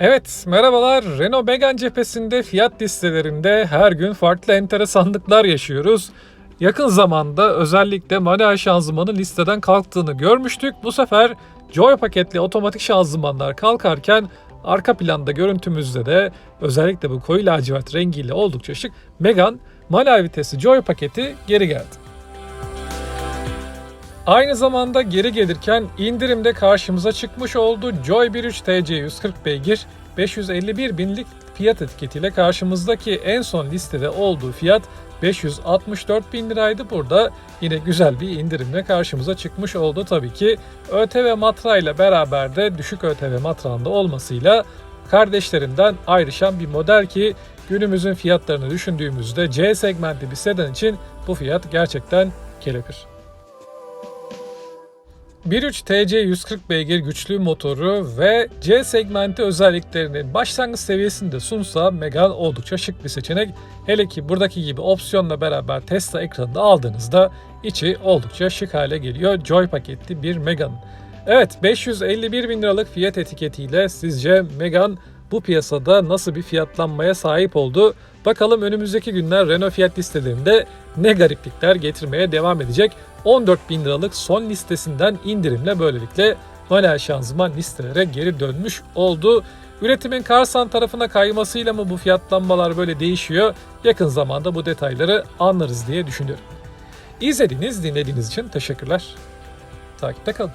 Evet, merhabalar. Renault Megane cephesinde fiyat listelerinde her gün farklı enteresanlıklar yaşıyoruz. Yakın zamanda özellikle manuel şanzımanın listeden kalktığını görmüştük. Bu sefer Joy paketli otomatik şanzımanlar kalkarken arka planda görüntümüzde de özellikle bu koyu lacivert rengiyle oldukça şık Megane manuel vitesli Joy paketi geri geldi. Aynı zamanda geri gelirken indirimde karşımıza çıkmış oldu. Joy 1.3 TC 140 beygir 551 binlik fiyat etiketiyle karşımızdaki en son listede olduğu fiyat 564 bin liraydı. Burada yine güzel bir indirimle karşımıza çıkmış oldu. Tabii ki ÖTV matrağıyla beraber de düşük ÖTV matrağında olmasıyla kardeşlerinden ayrışan bir model ki günümüzün fiyatlarını düşündüğümüzde C segmenti bir sedan için bu fiyat gerçekten kelepir. 1.3 TC 140 beygir güçlü motoru ve C segmenti özelliklerinin başlangıç seviyesinde sunsa Megane oldukça şık bir seçenek. Hele ki buradaki gibi opsiyonla beraber Tesla ekranında aldığınızda içi oldukça şık hale geliyor. Joy paketli bir Megane. Evet 551 bin liralık fiyat etiketiyle sizce Megane bu piyasada nasıl bir fiyatlanmaya sahip oldu? Bakalım önümüzdeki günler Renault fiyat listelerinde ne gariplikler getirmeye devam edecek. 14 bin liralık son listesinden indirimle böylelikle manuel şanzıman listelere geri dönmüş oldu. Üretimin Karsan tarafına kaymasıyla mı bu fiyatlanmalar böyle değişiyor? Yakın zamanda bu detayları anlarız diye düşünüyorum. İzlediğiniz, dinlediğiniz için teşekkürler. Takipte kalın.